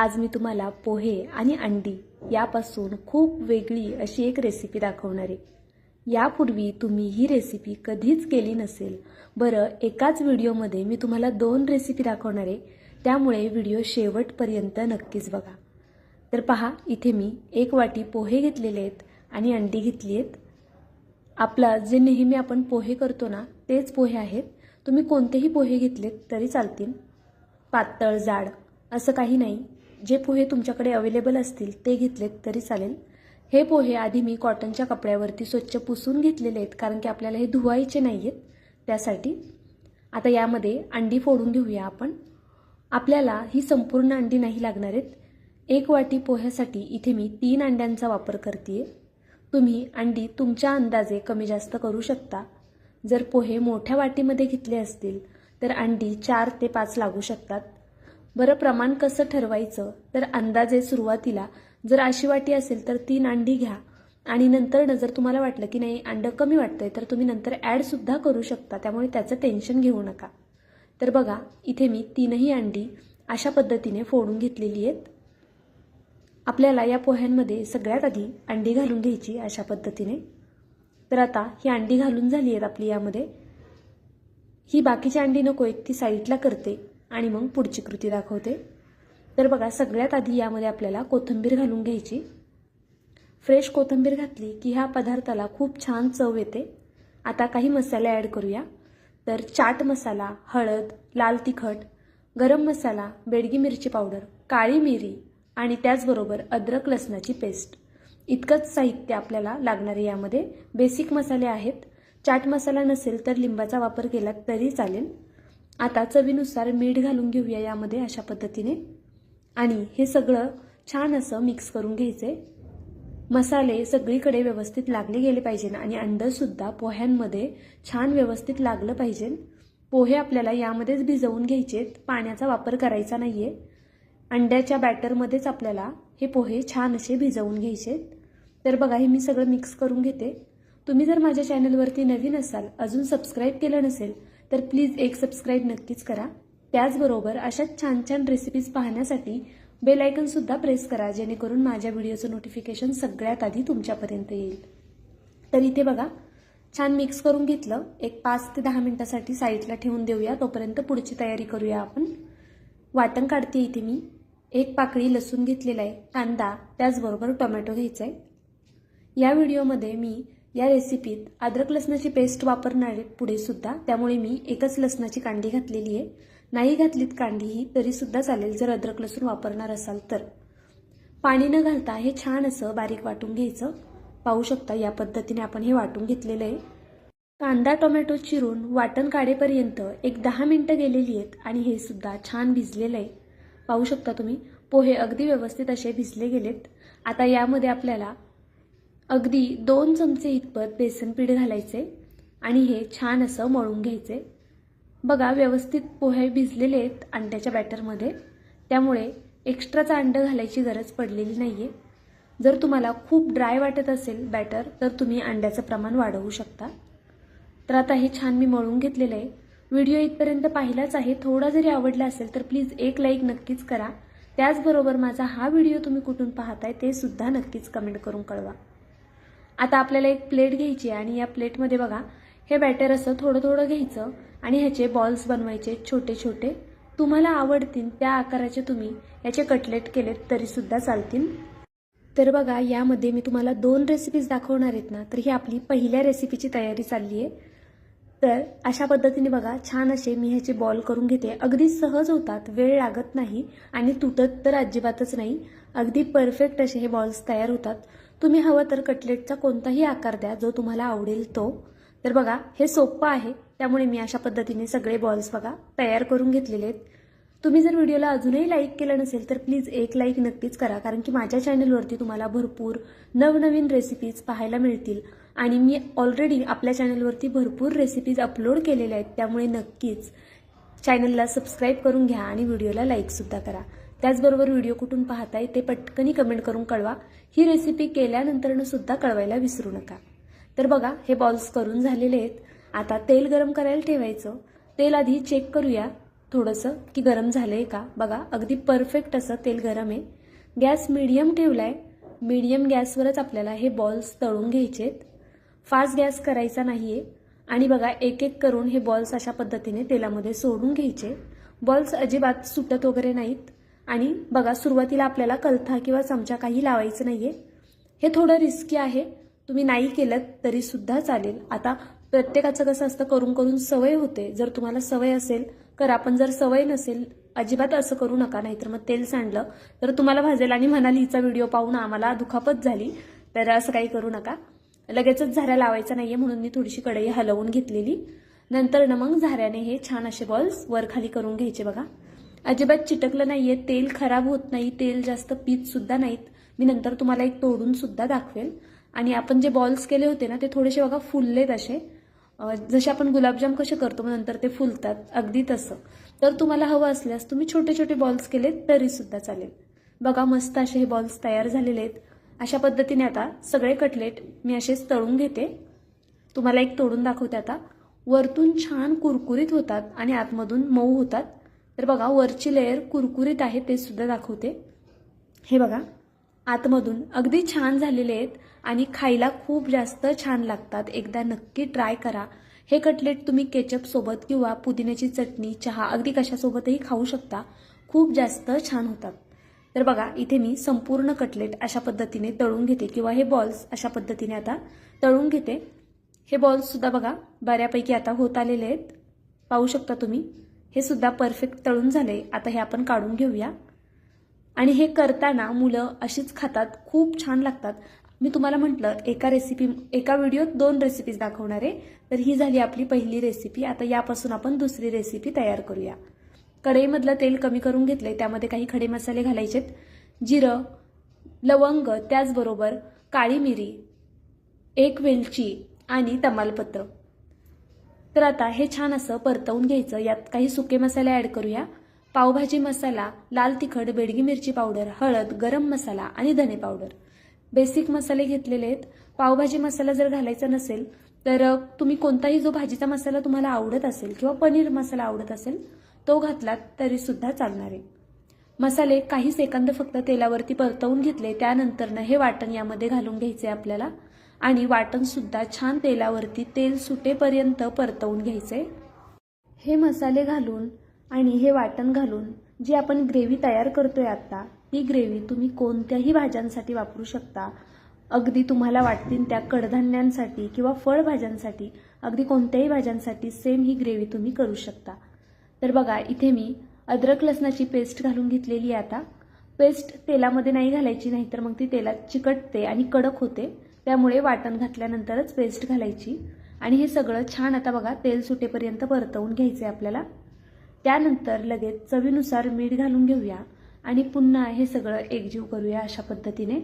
आज मी तुम्हाला पोहे आणि अंडी यापासून खूप वेगळी अशी एक रेसिपी दाखवणार आहे. यापूर्वी तुम्ही ही रेसिपी कधीच केली नसेल. बरं एकाच व्हिडिओमध्ये मी तुम्हाला दोन रेसिपी दाखवणार आहे. त्यामुळे व्हिडिओ शेवटपर्यंत नक्कीच बघा. तर पहा इथे मी एक वाटी पोहे घेतलेले आहेत आणि अंडी घेतली आहेत. आपला जे नेहमी आपण पोहे करतो ना तेच पोहे आहेत. तुम्ही कोणतेही पोहे घेतलेत तरी चालतील. पातळ जाड असं काही नाही. जे पोहे तुमच्याकडे अवेलेबल असतील ते घेतलेत तरी चालेल. हे पोहे आधी मी कॉटनच्या कपड्यावरती स्वच्छ पुसून घेतलेले आहेत कारण की आपल्याला हे धुवायचे नाही आहेत त्यासाठी. आता यामध्ये अंडी फोडून घेऊया आपण. आपल्याला ही संपूर्ण अंडी नाही लागणार आहेत. एक वाटी पोह्यासाठी इथे मी तीन अंड्यांचा वापर करते तुम्ही अंडी तुमच्या अंदाजे कमी जास्त करू शकता. जर पोहे मोठ्या वाटीमध्ये घेतले असतील तर अंडी चार ते पाच लागू शकतात. बरं प्रमाण कसं ठरवायचं? तर अंदाजे सुरुवातीला जर अशी वाटी असेल तर तीन अंडी घ्या. आणि नंतर जर तुम्हाला वाटलं की नाही अंडं कमी वाटतंय तर तुम्ही नंतर ॲडसुद्धा करू शकता. त्यामुळे त्याचं टेन्शन घेऊ नका. तर बघा इथे मी तीनही अंडी अशा पद्धतीने फोडून घेतलेली आहेत. आपल्याला या पोह्यांमध्ये सगळ्यात आधी अंडी घालून घ्यायची अशा पद्धतीने. तर आता ही अंडी घालून झाली आहेत आपली यामध्ये. ही बाकीची अंडी नको आहेत ती साईडला करते. आणि मग पुढची कृती दाखवते. तर बघा सगळ्यात आधी यामध्ये आपल्याला कोथिंबीर घालून घ्यायची. फ्रेश कोथिंबीर घातली की ह्या पदार्थाला खूप छान चव येते. आता काही मसाले ॲड करूया. तर चाट मसाला हळद लाल तिखट गरम मसाला बेडगी मिरची पावडर काळी मिरी आणि त्याचबरोबर अद्रक लसणाची पेस्ट. इतकंच साहित्य आपल्याला लागणारे यामध्ये. बेसिक मसाले आहेत. चाट मसाला नसेल तर लिंबाचा वापर केला तरी चालेल. आता चवीनुसार मीठ घालून घेऊया यामध्ये अशा पद्धतीने. आणि हे सगळं छान असं मिक्स करून घ्यायचे. मसाले सगळीकडे व्यवस्थित लागले गेले पाहिजे आणि अंडंसुद्धा पोह्यांमध्ये छान व्यवस्थित लागलं पाहिजे पोहे आपल्याला यामध्येच भिजवून घ्यायचेत पाण्याचा वापर करायचा नाही आहे अंड्याच्या बॅटरमध्येच आपल्याला हे पोहे छान असे भिजवून घ्यायचे. तर बघा हे मी सगळं मिक्स करून घेते. तुम्ही जर माझ्या चॅनलवरती नवीन असाल अजून सबस्क्राईब केलं नसेल तर प्लीज एक सबस्क्राईब नक्कीच करा. त्याचबरोबर अशाच छान छान रेसिपीज पाहण्यासाठी बेल आयकनसुद्धा प्रेस करा जेणेकरून माझ्या व्हिडिओचं नोटिफिकेशन सगळ्यात आधी तुमच्यापर्यंत येईल. तर इथे बघा छान मिक्स करून घेतलं. एक पाच ते दहा मिनिटासाठी साईडला ठेवून देऊया. तोपर्यंत पुढची तयारी करूया आपण. वाटण काढते इथे मी. एक पाकळी लसूण घेतलेला आहे. कांदा त्याचबरोबर टोमॅटो घ्यायचा आहे या व्हिडिओमध्ये मी या रेसिपीत अद्रक लसणाची पेस्ट वापरणार आहे पुढे सुद्धा त्यामुळे मी एकच लसणाची कांडी घातलेली आहे. नाही घातलीत कांडीही तरीसुद्धा चालेल जर अद्रक लसूण वापरणार असाल तर. पाणी न घालता हे छान असं बारीक वाटून घ्यायचं. पाहू शकता या पद्धतीने आपण हे वाटून घेतलेलं आहे. कांदा टोमॅटो चिरून वाटण काढेपर्यंत एक दहा मिनटं गेलेली आहेत आणि हे सुद्धा छान भिजलेलं आहे. पाहू शकता तुम्ही पोहे अगदी व्यवस्थित असे भिजले गेलेत. आता यामध्ये आपल्याला अगदी दोन चमचे इतपत बेसन पीठ घालायचे आणि हे छान असं मळून घ्यायचे. बघा व्यवस्थित पोहे भिजलेले आहेत अंड्याच्या बॅटरमध्ये. त्यामुळे एक्स्ट्राचा अंडं घालायची गरज पडलेली नाही आहे जर तुम्हाला खूप ड्राय वाटत असेल बॅटर तर तुम्ही अंड्याचं प्रमाण वाढवू शकता. तर आता हे छान मी मळून घेतलेलं आहे. व्हिडिओ इथपर्यंत पाहिलाच आहे. थोडा जरी आवडला असेल तर प्लीज एक लाईक नक्कीच करा. त्याचबरोबर माझा हा व्हिडिओ तुम्ही कुठून पाहताय ते सुद्धा नक्कीच कमेंट करून कळवा. आता आपल्याला एक प्लेट घ्यायची आणि या प्लेटमध्ये बघा हे बॅटर असं थोडं थोडं घ्यायचं आणि ह्याचे बॉल्स बनवायचे छोटे छोटे. तुम्हाला आवडतील त्या आकाराचे तुम्ही याचे कटलेट केलेत तरीसुद्धा चालतील. तर बघा यामध्ये मी तुम्हाला दोन रेसिपीज दाखवणार आहेत ना तर ही आपली पहिल्या रेसिपीची तयारी चालली आहे. तर अशा पद्धतीने बघा छान असे मी ह्याचे बॉल करून घेते. अगदी सहज होतात वेळ लागत नाही आणि तुटत तर अजिबातच नाही. अगदी परफेक्ट असे हे बॉल्स तयार होतात. तुम्ही हवं तर कटलेटचा कोणताही आकार द्या जो तुम्हाला आवडेल तो. तर बघा हे सोपं आहे त्यामुळे मी अशा पद्धतीने सगळे बॉल्स बघा तयार करून घेतलेले आहेत. तुम्ही जर व्हिडिओला अजूनही लाईक केलं नसेल तर प्लीज एक लाईक नक्कीच करा कारण की माझ्या चॅनलवरती तुम्हाला भरपूर नवनवीन रेसिपीज पाहायला मिळतील. आणि मी ऑलरेडी आपल्या चॅनलवरती भरपूर रेसिपीज अपलोड केलेल्या आहेत त्यामुळे नक्कीच चॅनलला सबस्क्राईब करून घ्या आणि व्हिडिओला लाईकसुद्धा करा. त्याचबरोबर व्हिडिओ कुठून पाहताय ते पटकनी कमेंट करून कळवा. ही रेसिपी केल्यानंतरनं सुद्धा कळवायला विसरू नका. तर बघा हे बॉल्स करून झालेले आहेत. आता तेल गरम करायला ठेवायचं. तेल आधी चेक करूया. थोडंसं की गरम झालं आहे का? बघा अगदी परफेक्ट असं तेल गरम आहे. गॅस मिडियम ठेवला आहे मिडियम गॅसवरच आपल्याला हे बॉल्स तळून घ्यायचे आहेत. फास्ट गॅस करायचा नाही आहे आणि बघा एक एक करून हे बॉल्स अशा पद्धतीने तेलामध्ये सोडून घ्यायचे. बॉल्स अजिबात सुटत वगैरे नाहीत. आणि बघा सुरुवातीला आपल्याला कलथा किंवा चमचा काही लावायचं नाही आहे हे थोडं रिस्की आहे. तुम्ही नाही केलं तरीसुद्धा चालेल. आता प्रत्येकाचं कसं असतं करून करून सवय होते. जर तुम्हाला सवय असेल करा पण जर सवय नसेल अजिबात असं करू नका. नाहीतर मग तेल सांडलं तर तुम्हाला भाजेल आणि म्हणाल हिचा व्हिडिओ पाहून आम्हाला दुखापत झाली. तर असं काही करू नका. लगेचच झाऱ्या लावायचा नाहीये म्हणून मी थोडीशी कढई हलवून घेतलेली. नंतर ना मग झाऱ्याने हे छान असे बॉल्स वर खाली करून घ्यायचे बघा. अजिबात चिटकलं नाहीये तेल खराब होत नाही तेल जास्त पीत सुद्धा नाहीत. मी नंतर तुम्हाला एक तोडून सुद्धा दाखवेल. आणि आपण जे बॉल्स केले होते ना ते थोडेसे बघा फुललेत असे. जसे आपण गुलाबजाम कसे करतो मग नंतर ते फुलतात. अगदी तसं. तर तुम्हाला हवं असल्यास तुम्ही छोटे छोटे बॉल्स केले तरी सुद्धा चालेल. बघा मस्त असे हे बॉल्स तयार झालेले आहेत. अशा पद्धतीने आता सगळे कटलेट मी असेच तळून घेते. तुम्हाला एक तोडून दाखवते आता. वरतून छान कुरकुरीत होतात आणि आतमधून मऊ होतात. तर बघा वरची लेअर कुरकुरीत आहे ते सुद्धा दाखवते. हे बघा आतमधून अगदी छान झालेले आहेत आणि खायला खूप जास्त छान लागतात. एकदा नक्की ट्राय करा. हे कटलेट तुम्ही केचप सोबत किंवा पुदिन्याची चटणी चहा अगदी कशासोबतही खाऊ शकता. खूप जास्त छान होतात. तर बघा इथे मी संपूर्ण कटलेट अशा पद्धतीने तळून घेते किंवा हे बॉल्स अशा पद्धतीने आता तळून घेते. हे बॉल्ससुद्धा बघा बऱ्यापैकी आता होत आलेले आहेत. पाहू शकता तुम्ही. हे सुद्धा परफेक्ट तळून झाले. आता हे आपण काढून घेऊया. आणि हे करताना मुलं अशीच खातात खूप छान लागतात. मी तुम्हाला म्हटलं एका रेसिपी एका व्हिडिओत दोन रेसिपीज दाखवणार आहे. तर ही झाली आपली पहिली रेसिपी आता यापासून आपण दुसरी रेसिपी तयार करूया. कढईमधलं तेल कमी करून घेतलंय. त्यामध्ये काही खडे मसाले घालायचेत. जिरं लवंग त्याचबरोबर काळी मिरी एक वेलची आणि तमालपत्र. तर आता हे छान असं परतवून घ्यायचं. यात काही सुके मसाले ॲड करूया. पावभाजी मसाला लाल तिखट बेडगी मिरची पावडर हळद गरम मसाला आणि धने पावडर. बेसिक मसाले घेतलेले आहेत. पावभाजी मसाला जर घालायचा नसेल तर तुम्ही कोणताही जो भाजीचा मसाला तुम्हाला आवडत असेल किंवा पनीर मसाला आवडत असेल तो घातलात तरीसुद्धा चालणार आहे. मसाले काही सेकंद फक्त तेलावरती परतवून घेतले. त्यानंतरनं हे वाटण यामध्ये घालून घ्यायचे आपल्याला. आणि वाटणसुद्धा छान तेलावरती तेल सुटेपर्यंत परतवून घ्यायचे. हे मसाले घालून आणि हे वाटण घालून जी आपण ग्रेव्ही तयार करतोय आता ही ग्रेव्ही तुम्ही कोणत्याही भाज्यांसाठी वापरू शकता. अगदी तुम्हाला वाटतील त्या कडधान्यांसाठी किंवा फळभाज्यांसाठी अगदी कोणत्याही भाज्यांसाठी सेम ही ग्रेव्ही तुम्ही करू शकता. तर बघा इथे मी अद्रक लसणाची पेस्ट घालून घेतलेली आहे आता. पेस्ट तेलामध्ये नाही घालायची नाही तर मग ती तेलात चिकटते आणि कडक होते. त्यामुळे वाटण घातल्यानंतरच पेस्ट घालायची. आणि हे सगळं छान आता बघा तेल सुटेपर्यंत परतवून घ्यायचं आहे आपल्याला. त्यानंतर लगेच चवीनुसार मीठ घालून घेऊया. आणि पुन्हा हे सगळं एकजीव करूया अशा पद्धतीने.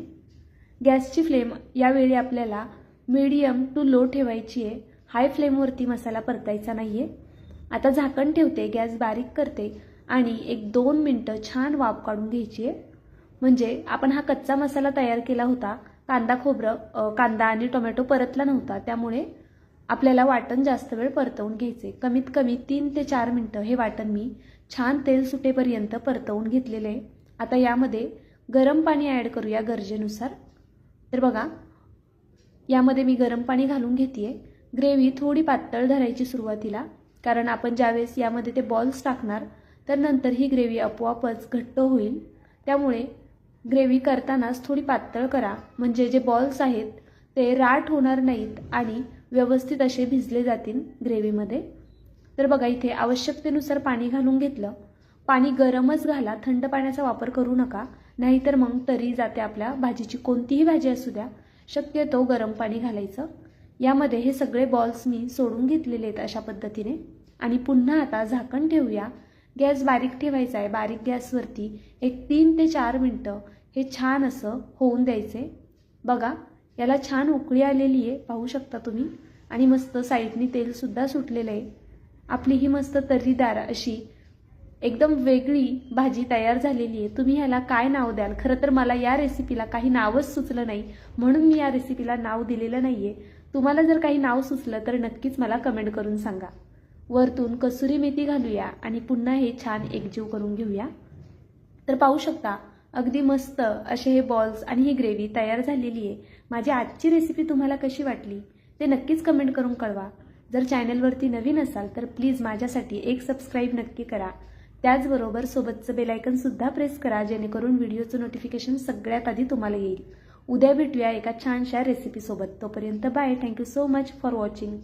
गॅसची फ्लेम यावेळी आपल्याला मीडियम टू लो ठेवायची आहे. हाय फ्लेमवरती मसाला परतायचा नाही आहे आता झाकण ठेवते गॅस बारीक करते आणि एक दोन मिनटं छान वाफ काढून घ्यायची आहे. म्हणजे आपण हा कच्चा मसाला तयार केला होता कांदा खोबरं कांदा आणि टोमॅटो परतला नव्हता. त्यामुळे आपल्याला वाटण जास्त वेळ परतवून घ्यायचे. कमीत कमी तीन ते चार मिनटं हे वाटण मी छान तेल सुटेपर्यंत परतवून घेतलेले आहे. आता यामध्ये गरम पाणी ॲड करूया गरजेनुसार. तर बघा यामध्ये मी गरम पाणी घालून घेते ग्रेव्ही थोडी पातळ धरायची सुरुवातीला कारण आपण ज्यावेळेस यामध्ये ते बॉल्स टाकणार तर नंतर ही ग्रेव्ही आपोआपच घट्ट होईल. त्यामुळे ग्रेव्ही करतानाच थोडी पातळ करा. म्हणजे जे बॉल्स आहेत ते राठ होणार नाहीत आणि व्यवस्थित असे भिजले जातील ग्रेव्हीमध्ये. तर बघा इथे आवश्यकतेनुसार पाणी घालून घेतलं. पाणी गरमच घाला थंड पाण्याचा वापर करू नका. नाहीतर मग तरी जाते आपल्या भाजीची कोणतीही भाजी असू द्या. शक्यतो गरम पाणी घालायचं. यामध्ये हे सगळे बॉल्स मी सोडून घेतलेले आहेत अशा पद्धतीने. आणि पुन्हा आता झाकण ठेवूया. गॅस बारीक ठेवायचा आहे बारीक गॅसवरती एक तीन ते चार मिनटं हे छान असं होऊन द्यायचे. बघा याला छान उकळी आलेली आहे पाहू शकता तुम्ही. आणि मस्त साईडनी तेलसुद्धा सुटलेलं आहे. आपली ही मस्त तर्रीदार अशी एकदम वेगळी भाजी तयार झालेली आहे. तुम्ही ह्याला काय नाव द्याल? खरं तर मला या रेसिपीला काही नावच सुचलं नाही. म्हणून मी या रेसिपीला नाव दिलेलं नाही आहे तुम्हाला जर काही नाव सुचलं तर नक्कीच मला कमेंट करून सांगा. वरतून कसुरी मेथी घालूया आणि पुन्हा हे छान एकजीव करून घेऊया. तर पाहू शकता अगदी मस्त असे हे बॉल्स आणि ही ग्रेव्ही तयार झालेली आहे. माझी आजची रेसिपी तुम्हाला कशी वाटली ते नक्कीच कमेंट करून कळवा. जर चॅनलवरती नवीन असाल तर प्लीज माझ्यासाठी एक सबस्क्राईब नक्की करा. त्याचबरोबर सोबतचं बेलायकनसुद्धा प्रेस करा जेणेकरून व्हिडिओचं नोटिफिकेशन सगळ्यात आधी तुम्हाला येईल. उद्या भेटूया एका छानशा रेसिपीसोबत तोपर्यंत bye thank you so much for watching